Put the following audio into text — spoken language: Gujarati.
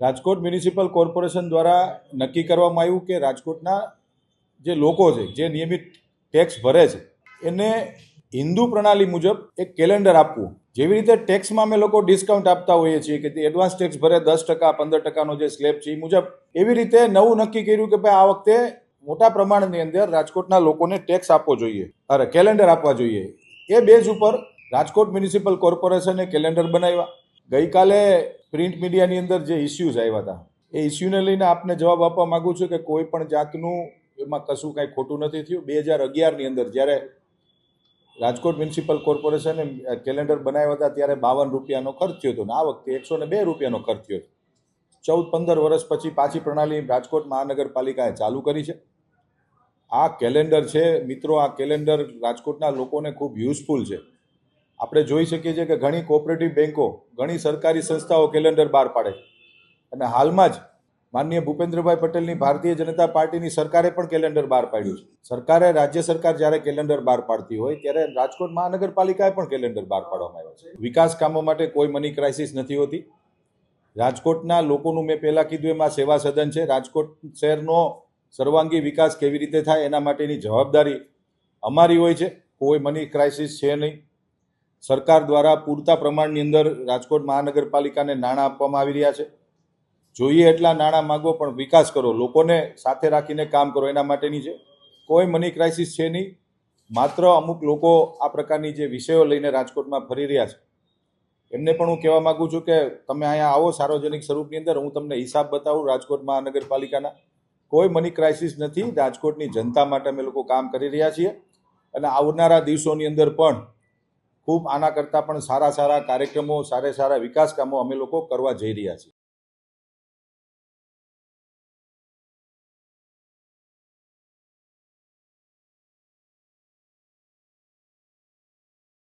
રાજકોટ મ્યુનિસિપલ કોર્પોરેશન દ્વારા નક્કી કરવામાં આવ્યું કે રાજકોટના જે લોકો છે, જે નિયમિત ટેક્સ ભરે છે, એને હિન્દુ પ્રણાલી મુજબ એક કેલેન્ડર આપવું. જેવી રીતે ટેક્સમાં અમે લોકો ડિસ્કાઉન્ટ આપતા હોઈએ છીએ કે એડવાન્સ ટેક્સ ભરે, દસ ટકા, પંદર ટકાનો જે સ્લેબ છે, એ મુજબ એવી રીતે નવું નક્કી કર્યું કે ભાઈ આ વખતે મોટા પ્રમાણની અંદર રાજકોટના લોકોને ટેક્સ આપવો જોઈએ, અરે કેલેન્ડર આપવા જોઈએ. એ બેઝ ઉપર રાજકોટ મ્યુનિસિપલ કોર્પોરેશને કેલેન્ડર બનાવ્યા. ગઈકાલે પ્રિન્ટ મીડિયાની અંદર જે ઇસ્યુઝ આવ્યા હતા, એ ઇસ્યુને લઈને આપને જવાબ આપવા માગું છું કે કોઈ પણ જાતનું એમાં કશું કાંઈ ખોટું નથી થયું. બે હજાર અગિયારની અંદર જ્યારે રાજકોટ મ્યુનિસિપલ કોર્પોરેશને કેલેન્ડર બનાવ્યા હતા, ત્યારે બાવન રૂપિયાનો ખર્ચ થયો હતો. ને આ વખતે એકસો ને બે રૂપિયાનો ખર્ચ થયો ચૌદ, પંદર વર્ષ પછી પાછી પ્રણાલી રાજકોટ મહાનગરપાલિકાએ ચાલુ કરી છે. આ કેલેન્ડર છે, મિત્રો, આ કેલેન્ડર રાજકોટના લોકોને ખૂબ યુઝફુલ છે. આપણે જોઈ શકીએ છીએ કે ઘણી કોઓપરેટિવ બેન્કો ઘણી સરકારી સંસ્થાઓ કેલેન્ડર બહાર પાડે અને હાલમાં જ માનનીય ભૂપેન્દ્રભાઈ પટેલની ભારતીય જનતા પાર્ટીની સરકારે પણ કેલેન્ડર બહાર પાડ્યું છે. સરકારે રાજ્ય સરકાર જ્યારે કેલેન્ડર બહાર પાડતી હોય ત્યારે રાજકોટ મહાનગરપાલિકાએ પણ કેલેન્ડર બહાર પાડવામાં આવ્યો છે. વિકાસ કામો માટે કોઈ મની ક્રાઇસિસ નથી હોતી. રાજકોટના લોકોનું મેં પહેલાં કીધું એમાં સેવા સદન છે. રાજકોટ શહેરનો સર્વાંગી વિકાસ કેવી રીતે થાય એના માટેની જવાબદારી અમારી હોય છે. કોઈ મની ક્રાઇસિસ છે નહીં. સરકાર દ્વારા પૂરતા પ્રમાણની અંદર રાજકોટ મહાનગરપાલિકાને નાણાં આપવામાં આવી રહ્યા છે. જોઈએ એટલા નાણાં માગો, પણ વિકાસ કરો. લોકોને સાથે રાખીને કામ કરો. એના માટેની છે કોઈ મની ક્રાઇસિસ છે નહીં. માત્ર અમુક લોકો આ પ્રકારની જે વિષયો લઈને રાજકોટમાં ફરી રહ્યા છે. એમને પણ હું કહેવા માગું છું કે તમે અહીંયા આવો સાર્વજનિક સ્વરૂપની અંદર. હું તમને હિસાબ બતાવું રાજકોટ મહાનગરપાલિકાના. કોઈ મની ક્રાઇસિસ નથી. રાજકોટની જનતા માટે અમે લોકો કામ કરી રહ્યા છીએ. અને આવનારા દિવસોની અંદર પણ ખૂબ આના કરતાં પણ સારા સારા કાર્યક્રમો, સારા સારા વિકાસ કામો અમે લોકો કરવા જઈ રહ્યા છીએ.